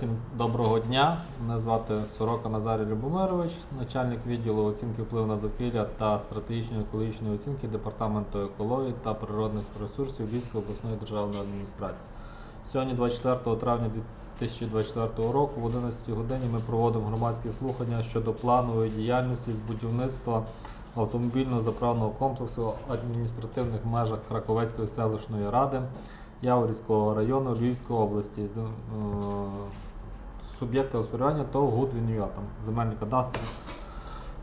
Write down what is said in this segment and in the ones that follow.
Всім доброго дня. Мене звати Сорока Назарій Любомирович, начальник відділу оцінки впливу на довкілля та стратегічної екологічної оцінки Департаменту екології та природних ресурсів Львівської обласної державної адміністрації. Сьогодні, 24 травня 2024 року, в 11 годині ми проводимо громадські слухання щодо планової діяльності з будівництва автомобільного заправного комплексу в адміністративних межах Краковецької селищної ради Яворівського району Львівської області. Суб'єкти господарювання то Гудвінюя, там земельний кадастр.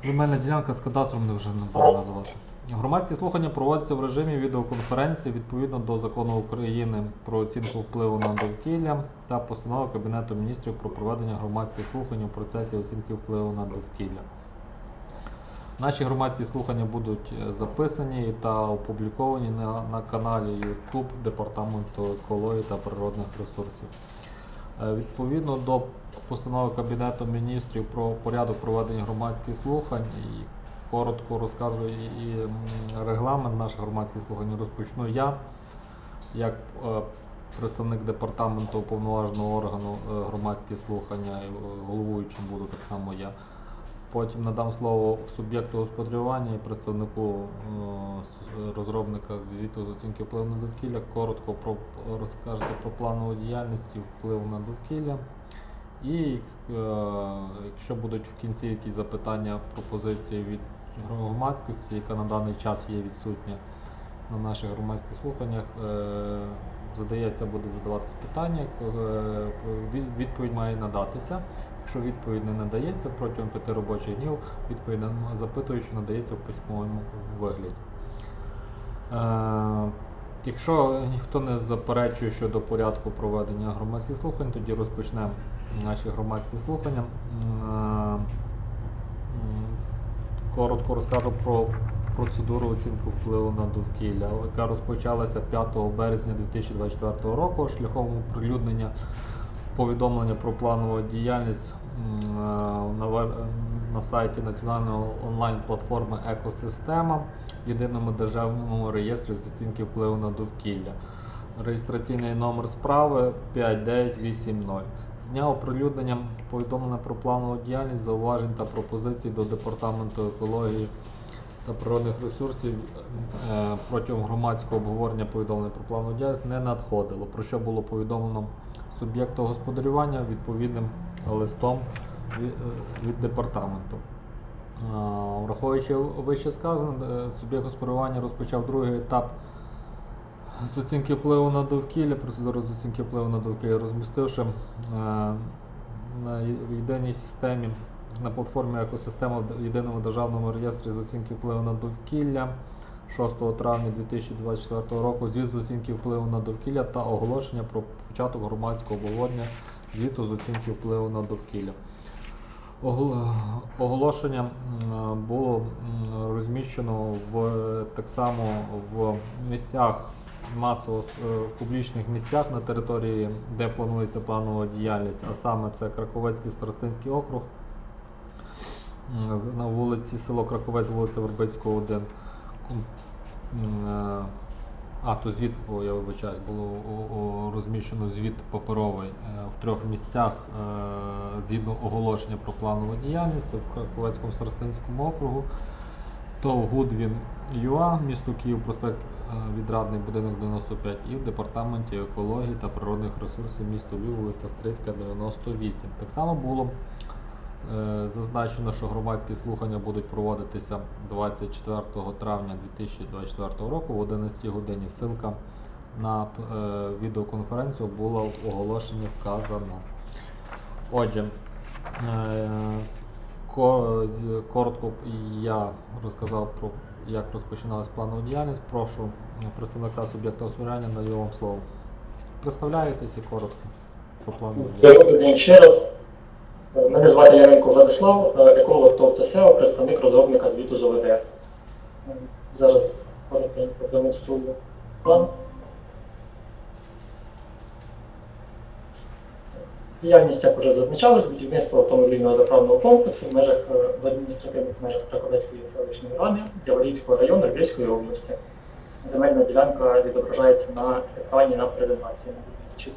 Земельна ділянка з кадастром не вже не буду називати. Громадські слухання проводяться в режимі відеоконференції відповідно до закону України про оцінку впливу на довкілля та постанови Кабінету міністрів про проведення громадських слухань у процесі оцінки впливу на довкілля. Наші громадські слухання будуть е, записані та опубліковані на, на каналі YouTube Департаменту екології та природних ресурсів. Е, Відповідно до постанови Кабінету міністрів про порядок проведення громадських слухань і коротко розкажу і, регламент наших громадських слухань розпочну я, як е, представник департаменту уповноваженого органу е, громадські слухання, е, головуючим буду так само я. Потім надам слово суб'єкту господарювання і представнику розробника звіту з оцінки впливу на довкілля. Коротко про розкажете про планову діяльність і вплив на довкілля. І е, якщо будуть в кінці якісь запитання, пропозиції від громадськості, яка на даний час є відсутня на наших громадських слуханнях, е, задається, буде задаватись питання, е, відповідь має надатися. Якщо відповідь не надається протягом п'яти робочих днів, відповідь запитуючи надається в письмовому вигляді. Е, Якщо ніхто не заперечує щодо порядку проведення громадських слухань, тоді розпочнемо наші громадські слухання. Е, Коротко розкажу про процедуру оцінки впливу на довкілля, яка розпочалася 5 березня 2024 року шляхом оприлюднення повідомлення про планову діяльність е, на, на сайті національної онлайн-платформи Екосистема в єдиному державному реєстрі з оцінки впливу на довкілля. Реєстраційний номер справи 5980. З дня оприлюднення повідомлення про планову діяльність, зауважень та пропозицій до департаменту екології та природних ресурсів е, протягом громадського обговорення повідомлення про планову діяльність не надходило, про що було повідомлено суб'єкту господарювання відповідним листом від, від департаменту. Враховуючи вище сказане, е, суб'єкт господарювання розпочав другий етап з оцінки впливу на довкілля, процедуру з оцінки впливу на довкілля, розмістивши е, на єдиній системі на платформі екосистема в єдиному державному реєстрі з оцінки впливу на довкілля 6 травня 2024 року звіт з оцінки впливу на довкілля та оголошення про початок громадського обговорення звіту з оцінки впливу на довкілля. Оголошення було розміщено в так само в місцях масово е, публічних місцях на території, де планується планова діяльність, а саме це Краковецький Старостинський округ на вулиці село Краковець, вулиця Вербицького 1. А, то звіт, я вибачаюсь, було розміщено звіт паперовий е, в трьох місцях е, згідно оголошення про планову діяльність в Краковецькому Старостинському округу. То Гудвін ЮА, місто Київ, проспект е, Відрадний будинок 95 і в департаменті екології та природних ресурсів місто Львів, вулиця Стрийська, 98. Так само було зазначено, що громадські слухання будуть проводитися 24 травня 2024 року в 11 годині. Ссылка на е, відеоконференцію була в оголошенні вказана. Отже, е, коротко я розказав про як розпочиналась планова діяльність. Прошу представника суб'єкта освіряння на вам слово. Представляєтесь і коротко про планову діяльність. Добрий день ще раз. Мене звати Яненко Владислав, е, еколог ТОВ ЦСЕО, представник розробника звіту з ОВД. Зараз коротенько продемонструю план. Діяльність, як вже зазначалось, будівництво автомобільного заправного комплексу в межах е, в адміністративних межах Краковецької селищної ради Яворівського району Львівської області. Земельна ділянка відображається на екрані на презентації на 2000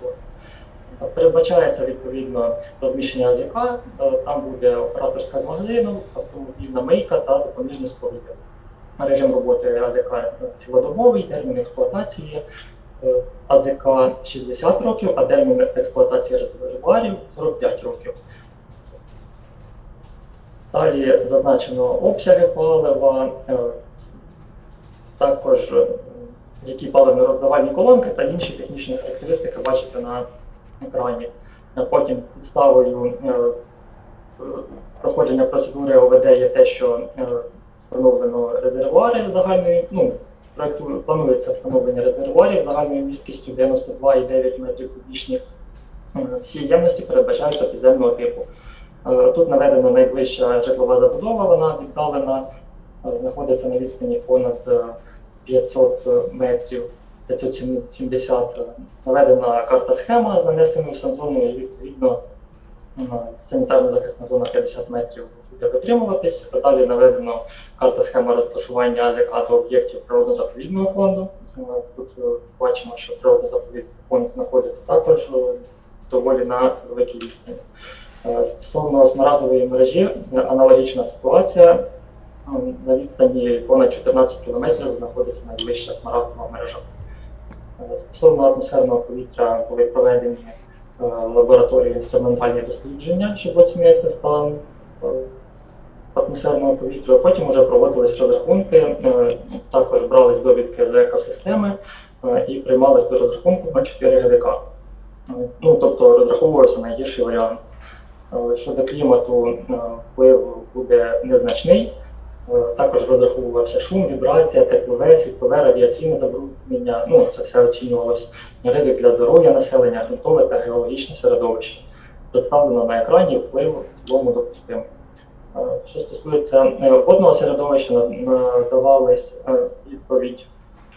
Передбачається відповідно розміщення АЗК, е, там буде операторська магазину, автомобільна мийка та допоміжні споруди. Режим роботи АЗК цілодобовий, термін експлуатації е, АЗК 60 років, а термін експлуатації резервуарів 45 років. Далі зазначено обсяги палива, е, також які паливно-роздавальні колонки та інші технічні характеристики бачите на екрані. Потім підставою е, проходження процедури ОВД є те, що е, встановлено резервуари загальної, ну, проекту планується встановлення резервуарів загальною місткістю 92,9 метрів кубічних. Е, Всі ємності передбачаються підземного типу. Тут наведена найближча житлова забудова, вона віддалена, знаходиться на відстані понад е, 500 метрів, 570. Е, Наведена карта схема з нанесеною санзоною і відповідно е, санітарна захисна зона 50 метрів буде витримуватись. Далі наведено карта схема розташування АЗК до об'єктів природно-заповідного фонду. Е, Тут е, бачимо, що природно-заповідний фонд знаходиться також доволі на великій відстані. Стосовно смарагдової мережі, аналогічна ситуація. На відстані понад 14 кілометрів знаходиться найближча смарагдова мережа. Стосовно атмосферного повітря були проведені е, лабораторії інструментальні дослідження, щоб оцінити стан е, атмосферного повітря. Потім вже проводились розрахунки, е, також брались довідки з екосистеми і приймались до розрахунку на 4 ГДК. Ну, тобто розраховувався найгірший варіант. Щодо клімату, вплив буде незначний. Е, Також розраховувався шум, вібрація, теплове, світлове, радіаційне забруднення. Ну, це все оцінювалось. Ризик для здоров'я населення, ґрунтове та геологічне середовище. Представлено на екрані вплив в цілому допустимий. Е, Що стосується е, водного середовища, на- надавалась відповідь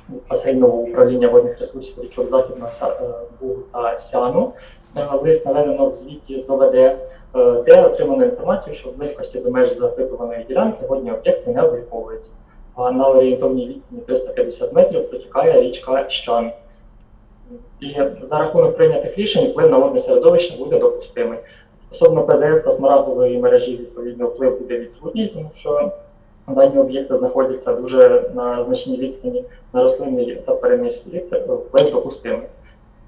від басейнового управління водних ресурсів річок Західного Бугу та Сяну. Лист наведено в звіті з ОВД, де отримано інформацію, що в близькості до меж запитуваної ділянки водні об'єкти не обліковуються. А на орієнтовній відстані 350 метрів протікає річка Щан. І за рахунок прийнятих рішень вплив на водне середовище буде допустимий. Стосовно ПЗФ та смарагдової мережі, відповідно, вплив буде відсутній, тому що дані об'єкти знаходяться дуже на значній відстані на рослинний та перинний світ, вплив допустимий.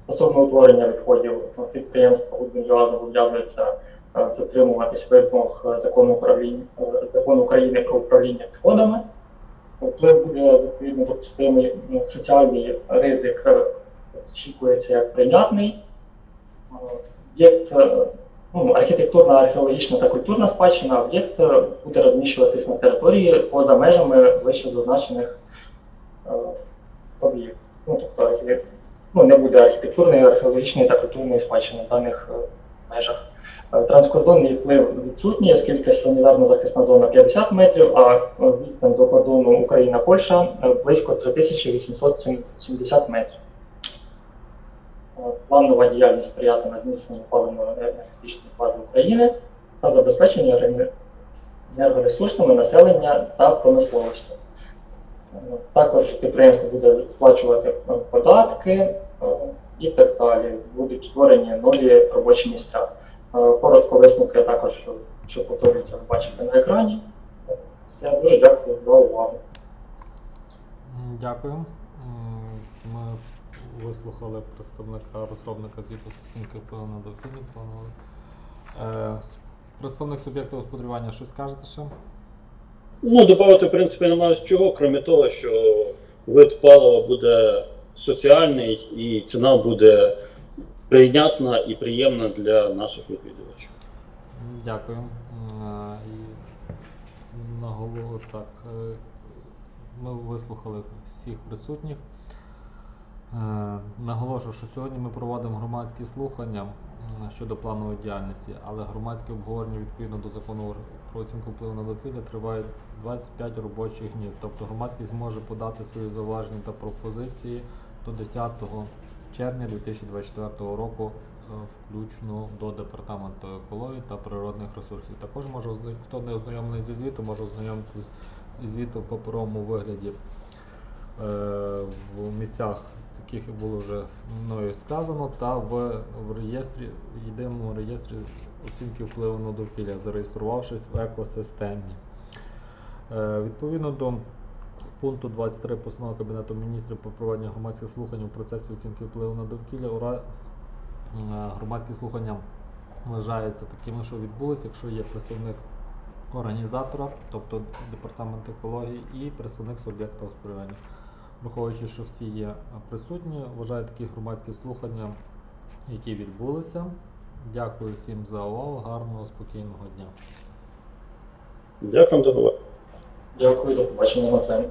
Стосовно утворення відходів, ну, підприємство «Гудбінюа» зобов'язується е, дотримуватись вимог е, закону, управління, е, закону України про управління відходами. Вплив буде відповідно допустимий соціальний ризик е, очікується як прийнятний. Е, Об'єкт, е, ну, архітектурна, археологічна та культурна спадщина, об'єкт е, буде розміщуватись на території поза межами вище зазначених е, об'єктів. Ну, тобто ну, не буде архітектурної, археологічної та культурної спадщини в даних е, межах. Е, Транскордонний вплив відсутній, оскільки санітарно-захисна зона 50 метрів, а е, відстань до кордону Україна-Польща е, близько 3870 метрів. Планова діяльність сприятиме зміцненню паливно-енергетичної бази України та забезпеченню енергоресурсами населення та промисловості. Також підприємство буде сплачувати податки і так далі. Будуть створені нові робочі місця. Е, Коротко висновки також, що повторюється, ви бачите на екрані. Все, дуже дякую за увагу. Дякую. Ми вислухали представника розробника звіту оцінки впливу на довкілля. планували. Е, Представник суб'єкту господарювання щось скажете ще? Ну, додати, в принципі, немає з чого, крім того, що вид палива буде соціальний і ціна буде прийнятна і приємна для наших відвідувачів. Дякую. Е, І на голову так. е, Ми вислухали всіх присутніх. Е, Наголошую, що сьогодні ми проводимо громадські слухання щодо планової діяльності, але громадське обговорення відповідно до закону про оцінку впливу на довкілля триває 25 робочих днів. Тобто громадськість може подати свої зауваження та пропозиції до 10 червня 2024 року, е, включно до департаменту екології та природних ресурсів. Також може хто не ознайомлений зі звітом, може ознайомитися зі звітом в паперовому вигляді е, в місцях яких було вже мною сказано, та в, в реєстрі, в єдиному реєстрі оцінки впливу на довкілля, зареєструвавшись в екосистемі. Е, відповідно до пункту 23 постанови Кабінету міністрів про проведення громадських слухань у процесі оцінки впливу на довкілля, ура, е, громадські слухання вважаються такими, що відбулися, якщо є представник організатора, тобто департамент екології, і представник суб'єкта господарювання. Враховуючи, що всі є присутні, вважаю такі громадські слухання, які відбулися. Дякую всім за увагу. Гарного, спокійного дня. Дякую, до побачення. Дякую, до побачення на цьому.